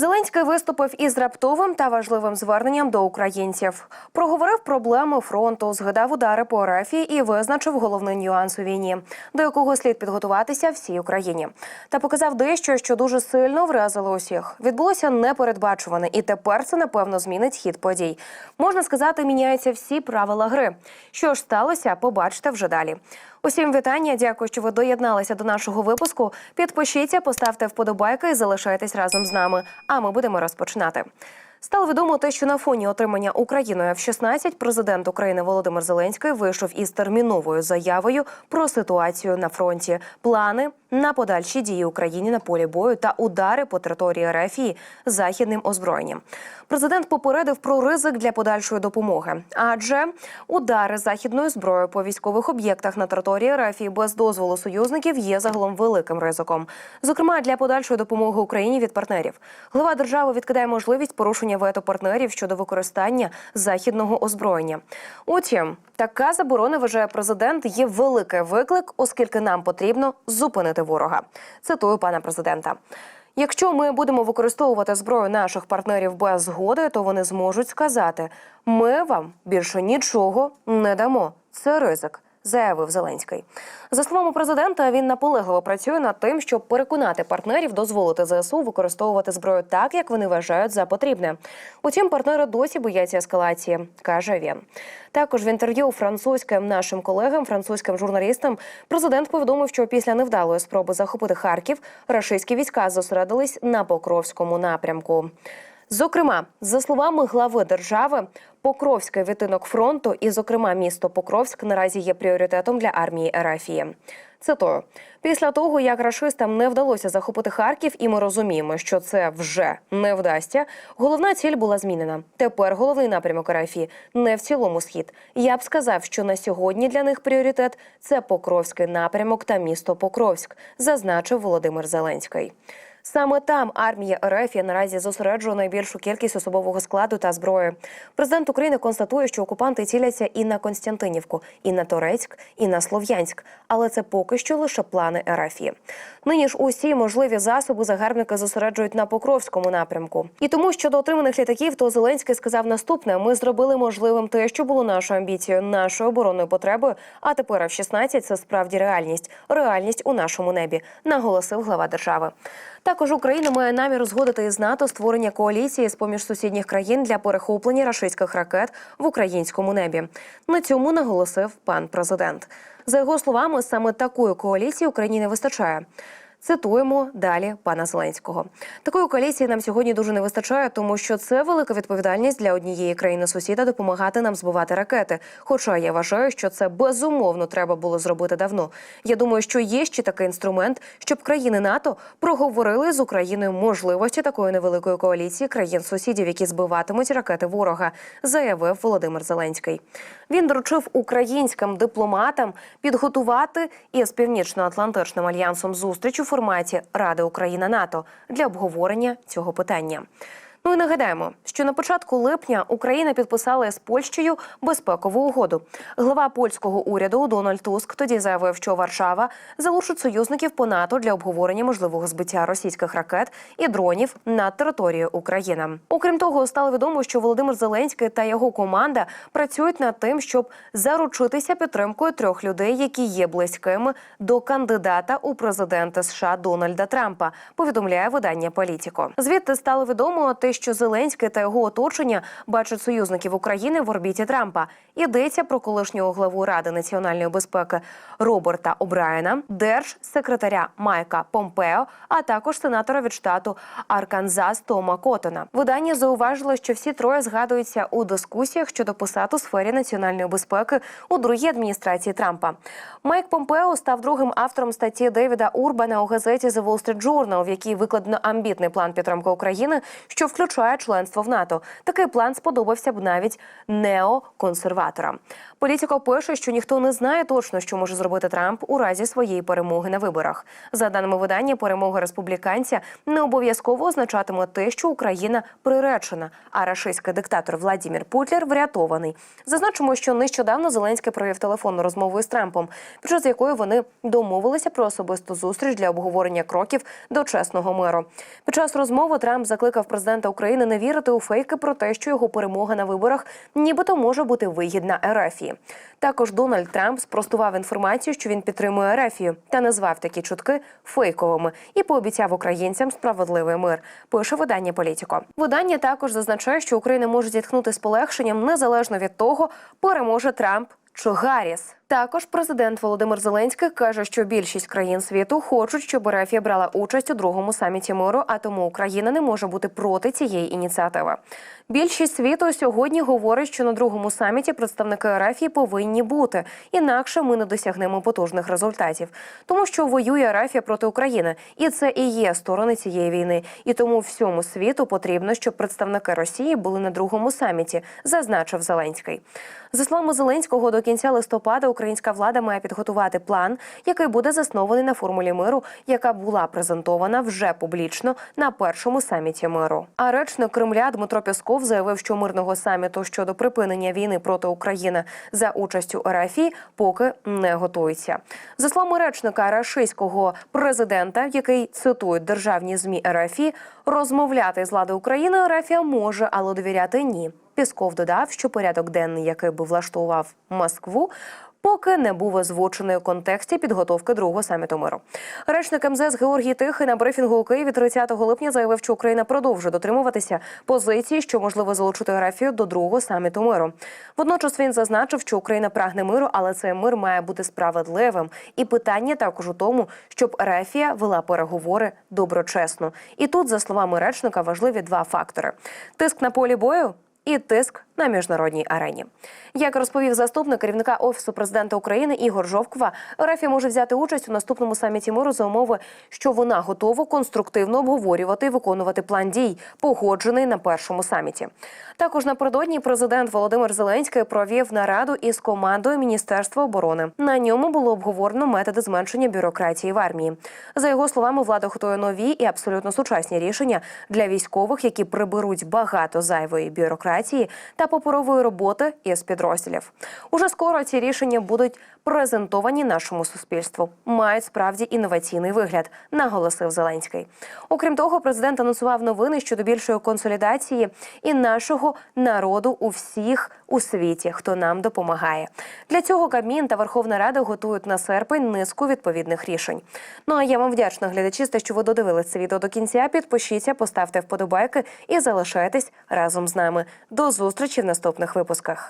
Зеленський виступив із раптовим та важливим зверненням до українців. Проговорив проблеми фронту, згадав удари по РФ і визначив головний нюанс у війні, до якого слід підготуватися всій Україні. Та показав дещо, що дуже сильно вразило усіх. Відбулося непередбачуване, і тепер це напевно змінить хід подій. Можна сказати, міняються всі правила гри. Що ж сталося, побачите вже далі. Усім вітання. Дякую, що ви доєдналися до нашого випуску. Підпишіться, поставте вподобайки і залишайтесь разом з нами. А ми будемо розпочинати. Стало відомо те, що на фоні отримання Україною F-16 президент України Володимир Зеленський вийшов із терміновою заявою про ситуацію на фронті, плани на подальші дії Україні на полі бою та удари по території РФ західним озброєнням. Президент попередив про ризик для подальшої допомоги, адже удари західною зброєю по військових об'єктах на території РФ без дозволу союзників є загалом великим ризиком. Зокрема, для подальшої допомоги Україні від партнерів. Глава держави відкидає можливість порушення вето партнерів щодо використання західного озброєння. Утім, така заборона вважає президент є великий виклик, оскільки нам потрібно зупинити ворога. Цитую пана президента. Якщо ми будемо використовувати зброю наших партнерів без згоди, то вони зможуть сказати: ми вам більше нічого не дамо. Це ризик. Заявив Зеленський за словами президента. Він наполегливо працює над тим, щоб переконати партнерів дозволити ЗСУ використовувати зброю так, як вони вважають за потрібне. Утім, партнери досі бояться ескалації, каже він. Також в інтерв'ю французьким нашим колегам, французьким журналістам, президент повідомив, що після невдалої спроби захопити Харків рашистські війська зосередились на Покровському напрямку. Зокрема, за словами глави держави, Покровський відтинок фронту, і, зокрема, місто Покровськ наразі є пріоритетом для армії Ерафії. Цитую, після того як рашистам не вдалося захопити Харків, і ми розуміємо, що це вже не вдасться. Головна ціль була змінена. Тепер головний напрямок Ерафії не в цілому схід. Я б сказав, що на сьогодні для них пріоритет це Покровський напрямок та місто Покровськ, зазначив Володимир Зеленський. Саме там армія РФ наразі зосереджує найбільшу кількість особового складу та зброї. Президент України констатує, що окупанти ціляться і на Константинівку, і на Торецьк, і на Слов'янськ. Але це поки що лише плани РФ. Нині ж усі можливі засоби загарбники зосереджують на Покровському напрямку. І тому щодо отриманих літаків, то Зеленський сказав наступне: ми зробили можливим те, що було нашою амбіцією, нашою оборонною потребою. А тепер F-16 – це справді реальність, реальність у нашому небі, наголосив глава держави. Також Україна має намір згодити із НАТО створення коаліції з поміж сусідніх країн для перехоплення рашистських ракет в українському небі. На цьому наголосив пан президент. За його словами, саме такої коаліції Україні не вистачає. Цитуємо далі пана Зеленського. Такої коаліції нам сьогодні дуже не вистачає, тому що це велика відповідальність для однієї країни сусіда допомагати нам збивати ракети. Хоча я вважаю, що це безумовно треба було зробити давно. Я думаю, що є ще такий інструмент, щоб країни НАТО проговорили з Україною можливості такої невеликої коаліції країн сусідів, які збиватимуть ракети ворога, заявив Володимир Зеленський. Він доручив українським дипломатам підготувати із північно-атлантичним альянсом зустріч у форматі Ради Україна НАТО для обговорення цього питання. Ну і нагадаємо, що на початку липня Україна підписала з Польщею безпекову угоду. Глава польського уряду Дональд Туск тоді заявив, що Варшава залучить союзників по НАТО для обговорення можливого збиття російських ракет і дронів над територією України. Окрім того, стало відомо, що Володимир Зеленський та його команда працюють над тим, щоб заручитися підтримкою трьох людей, які є близькими до кандидата у президенти США Дональда Трампа. Повідомляє видання Політіко. Звідти стало відомо що Зеленський та його оточення бачать союзників України в орбіті Трампа. Йдеться про колишнього главу Ради національної безпеки Роберта Обрайена, держсекретаря Майка Помпео, а також сенатора від штату Арканзас Тома Котона. Видання зауважило, що всі троє згадуються у дискусіях щодо посад у сфері національної безпеки у другій адміністрації Трампа. Майк Помпео став другим автором статті Девіда Урбана у газеті The Wall Street Journal, в якій викладено амбітний план підтримки України, що включає включає членство в НАТО. Такий план сподобався б навіть неоконсерваторам. Політико пише, що ніхто не знає точно, що може зробити Трамп у разі своєї перемоги на виборах. За даними видання, перемога республіканця не обов'язково означатиме те, що Україна приречена, а рашистський диктатор Владімір Путлер врятований. Зазначимо, що нещодавно Зеленський провів телефонну розмову із Трампом, під час якої вони домовилися про особисту зустріч для обговорення кроків до чесного миру. Під час розмови Трамп закликав президента України не вірити у фейки про те, що його перемога на виборах нібито може бути вигідна Ерефії. Також Дональд Трамп спростував інформацію, що він підтримує Ерефію, та назвав такі чутки фейковими і пообіцяв українцям справедливий мир. Пише видання Політіко. Видання також зазначає, що Україна може зітхнути з полегшенням незалежно від того, переможе Трамп чи Гарріс. Також президент Володимир Зеленський каже, що більшість країн світу хочуть, щоб Ерефія брала участь у другому саміті миру, а тому Україна не може бути проти цієї ініціативи. Більшість світу сьогодні говорить, що на другому саміті представники Ерефії повинні бути, інакше ми не досягнемо потужних результатів, тому що воює Ерефія проти України, і це і є сторони цієї війни. І тому всьому світу потрібно, щоб представники Росії були на другому саміті, зазначив Зеленський. За словами Зеленського, до кінця листопада українська влада має підготувати план, який буде заснований на формулі миру, яка була презентована вже публічно на першому саміті миру. А речник Кремля Дмитро Пісков заявив, що мирного саміту щодо припинення війни проти України за участю РФІ поки не готується. За словами речника рашистського президента, який цитують державні змі РФІ, розмовляти з владою України РФія може, але довіряти ні. Пісков додав, що порядок денний, який би влаштував Москву. Поки не був озвучений у контексті підготовки другого саміту миру. Речник МЗС Георгій Тихий на брифінгу у Києві 30 липня заявив, що Україна продовжує дотримуватися позиції, що можливо залучити Рафію до другого саміту миру. Водночас він зазначив, що Україна прагне миру, але цей мир має бути справедливим. І питання також у тому, щоб Рафія вела переговори доброчесно. І тут, за словами речника, важливі два фактори: тиск на полі бою і тиск на міжнародній арені. Як розповів заступник керівника офісу президента України Ігор Жовква, РФ може взяти участь у наступному саміті миру за умови, що вона готова конструктивно обговорювати і виконувати план дій, погоджений на першому саміті. Також напередодні президент Володимир Зеленський провів нараду із командою Міністерства оборони. На ньому було обговорено методи зменшення бюрократії в армії. За його словами, влада готує нові і абсолютно сучасні рішення для військових, які приберуть багато зайвої бюрократії та паперової роботи із підрозділів. Уже скоро ці рішення будуть презентовані нашому суспільству. Мають справді інноваційний вигляд, наголосив Зеленський. Окрім того, президент анонсував новини щодо більшої консолідації і нашого народу у всіх у світі, хто нам допомагає. Для цього Кабмін та Верховна Рада готують на серпень низку відповідних рішень. Ну а я вам вдячна глядачі, що ви додивили це відео до кінця. Підпишіться, поставте вподобайки і залишайтесь разом з нами. До зустрічі в наступних випусках.